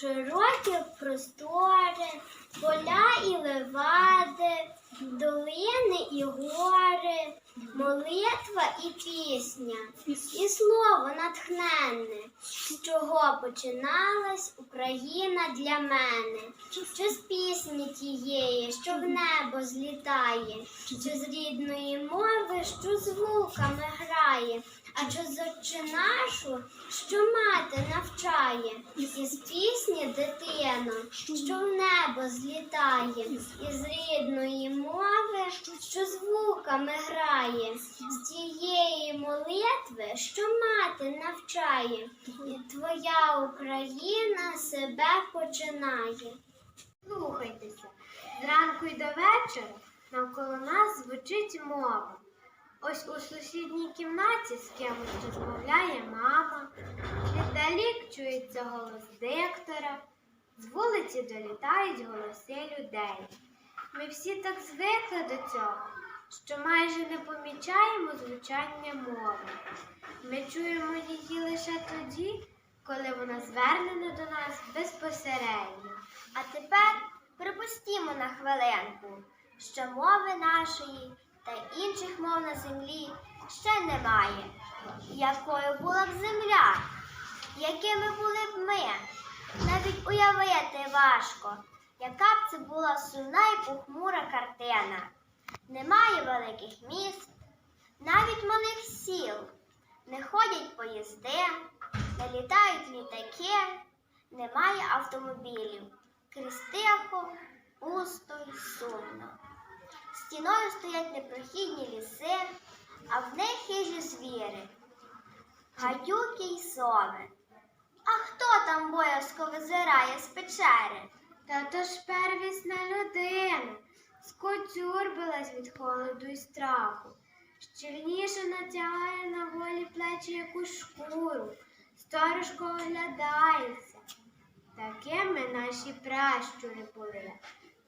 широкі простори, поля і левади, долини і гори, молитва і пісня, і слово натхненне, з чого починалась Україна для мене, що з пісні тієї, що в небо злітає, що з рідної мови, що звуками грає, а що з отче нашу, що мати навчає, із пісні дитино, що в небо злітає, із рідної мови, що звуками грає, з тієї молитви, що мати навчає, і твоя Україна себе починає. Слухайтеся, зранку й до вечора навколо нас звучить мова. Ось у сусідній кімнаті з кимось розмовляє мама, віддалік чується голос диктора, з вулиці долітають голоси людей. Ми всі так звикли до цього, що майже не помічаємо звучання мови. Ми чуємо її лише тоді, коли вона звернена до нас безпосередньо. А тепер припустімо на хвилинку, що мови нашої та інших мов на землі ще немає. Якою була б земля, якими були б ми? Навіть уявити важко, яка б це була сумна і похмура картина. Немає великих міст, навіть малих сіл, не ходять поїзди, не літають літаки, немає автомобілів. Крізь тихо, пусто й сумно. Стіною стоять непрохідні ліси, а в них хижі звіри, гадюки й сови. А хто там боязко визирає з печери? Та то ж первісна людина, скотюрбилась від холоду й страху, щільніше натягає на голі плечі якусь шкуру, сторожко оглядається. Такими наші пращури були,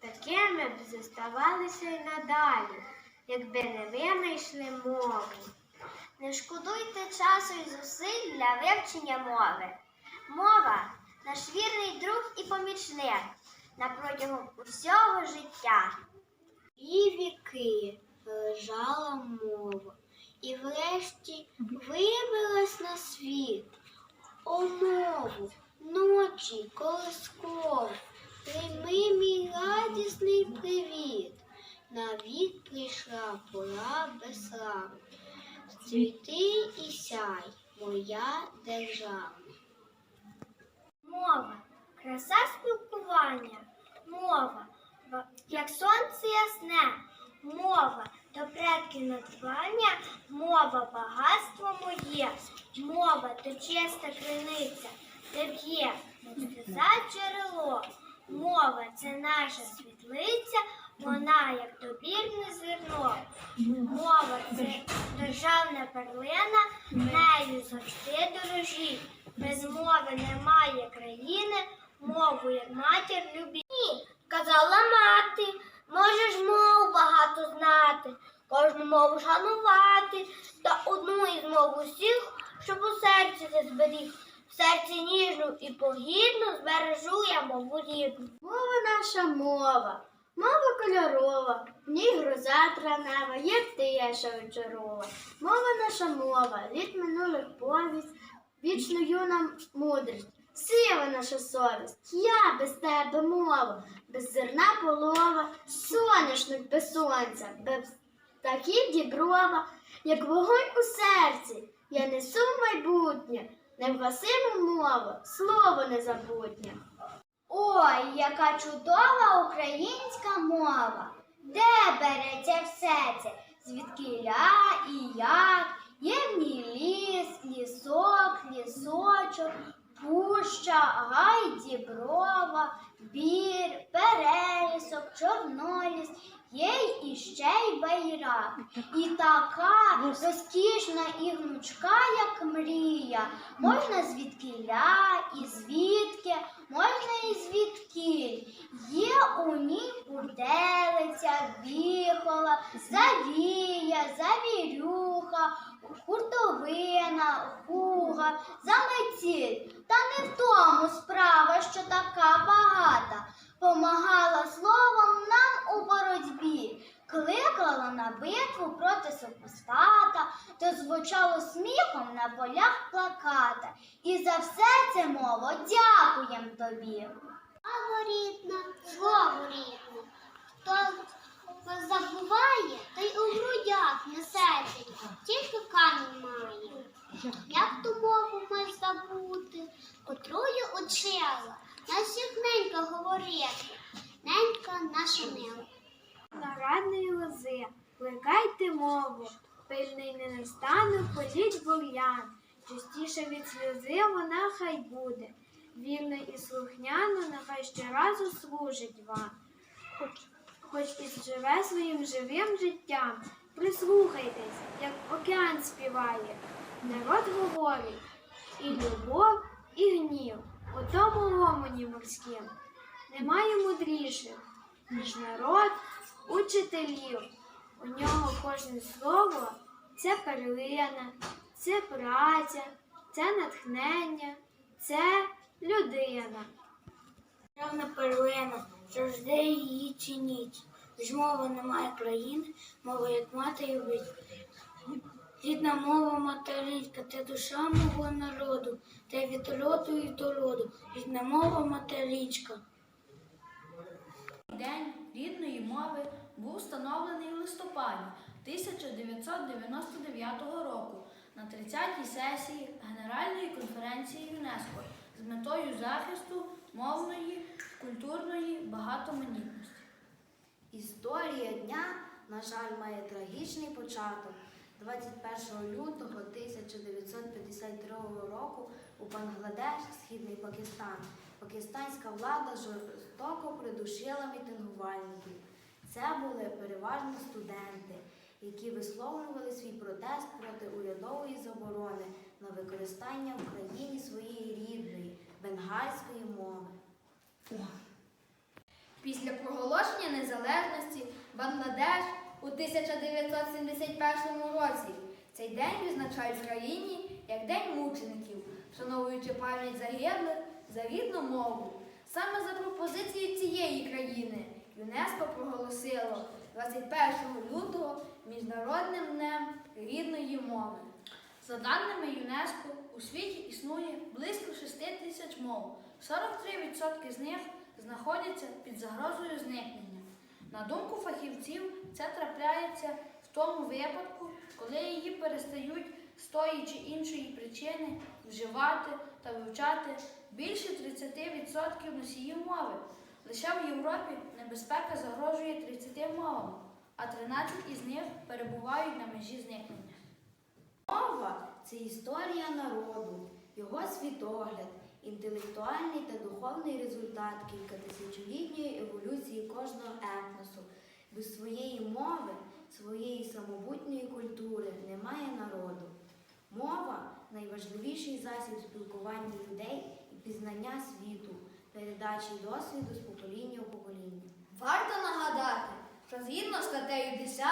такими б зоставалися й надалі, якби не винайшли мову. Не шкодуйте часу і зусиль для вивчення мови. Мова наш вірний друг і помічник на протягом усього життя. І віки лежала мова, і врешті виявилась на світ. О мову, ночі колисков, прийми мій радісний привіт. Навік прийшла пора безслави. Цвіти і сяй, моя держава. Мова, краса спілкування, мова, як сонце ясне, мова, до предків надбання, мова, багатство моє, мова, то чиста криниця, де б'є, сльоза джерело, мова. Це наша світлиця, вона як добірне зерно. Мова. Це державна перлина, нею завжди дорожіть. Без мови немає країни, мову як матір любіть. Ні, казала мати, можеш мов багато знати, кожну мову шанувати, та одну із мов усіх, щоб у серці ти зберіг. В серці ніжну і погідну збережу я мову рідну. Мова наша мова, мова кольорова, в ній гроза транева, є тиша вечорова. Мова наша мова, літ минулих повість, вічно юна мудрість. Сила наша совість, я без тебе мова, без зерна полова, соняшник без сонця, без птахів діброва, як вогонь у серці, я несу в майбутнє, невгасиму мову, слово незабутнє. Ой, яка чудова українська мова! Де береться все це? Звідкиля і як? Є в ній ліс, лісок, лісочок, пуща, гай, діброва, бір, перелісок, чорноліс, є й іще й байрак. І така розкішна і гнучка, як мрія. Можна звідкиля і звідки, можна і звідкіль. Є у ній пурделиця, віхола, завія, завірюха, хуртовина, хуга, заметіль. Та не в тому справа, що така багата. Помагала словом нам у боротьбі, кликала на битву проти супостата, то звучало сміхом на полях плаката. І за все це мова дякуєм тобі. Слава рідна, слово рідне, забуває, той у грудях несеться, тільки камінь має. Як ту мову ми забути, котрою учила, на всіх ненька говорити, ненька наша мила. Нарадної лози, плекайте мову, пильний не настану, політь бур'ян. Частіше від сльози вона хай буде. Вірно і слухняно, нехай щоразу служить вам. Хоч, і живе своїм живим життям, прислухайтесь, як океан співає. Народ говорить і любов, і гнів, у тому ломані морським. Немає мудріших, ніж народ учителів. У нього кожне слово це перлина, це праця, це натхнення, це людина. Державна перлина, завжди її цініть. Ж мова немає країни, мова як мати і вить. Рідна мова материнська, це душа мого народу, та від роду і до роду. Рідна мова материнська. День рідної мови був встановлений у листопаді 1999 року на 30-й сесії Генеральної конференції ЮНЕСКО з метою захисту мовної, культурної багатоманітності. Історія дня, на жаль, має трагічний початок. 21 лютого 1952 року у Бангладеш, Східний Пакистан, пакистанська влада жорстоко придушила мітингувальників. Це були переважно студенти, які висловлювали свій протест проти урядової заборони на використання в країні своєї рідної бенгальської мови. Після проголошення незалежності Бангладеш у 1971 році цей день відзначають в країні як День мучеників, вшановуючи пам'ять загиблих за рідну мову. Саме за пропозицією цієї країни ЮНЕСКО проголосило 21 лютого Міжнародним днем рідної мови. За даними ЮНЕСКО, у світі існує близько 6 тисяч мов. 43% з них знаходяться під загрозою зникнення. На думку фахівців, це трапляється в тому випадку, коли її перестають з тої чи іншої причини вживати та вивчати більше 30% носіїв мови. Лише в Європі небезпека загрожує 30 мовам, а 13 із них перебувають на межі зникнення. Мова це історія народу, його світогляд, інтелектуальний та духовний результат кількатисячолітньої еволюції кожного етносу. Без своєї мови, своєї самобутньої культури немає народу. Мова найважливіший засіб спілкування людей і пізнання світу, передачі досвіду з покоління в покоління. Варто нагадати, що згідно з статтею 10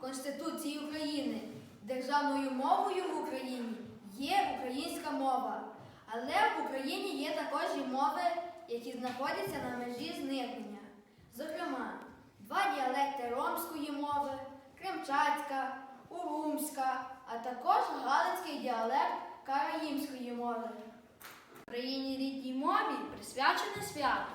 Конституції України державною мовою в Україні є українська мова. Але в Україні є також і мови, які знаходяться на межі зникнення. Зокрема, два діалекти ромської мови, кримчацька, урумська, а також галицький діалект караїмської мови. Україні рідній мові присвячене свято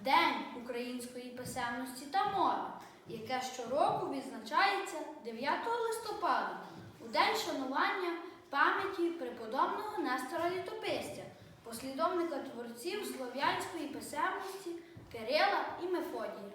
День української писемності та мови, яке щороку відзначається 9 листопада у день шанування пам'яті преподобного Нестора Літописця, послідовника творців слов'янської писемності Кирила і Мефодія.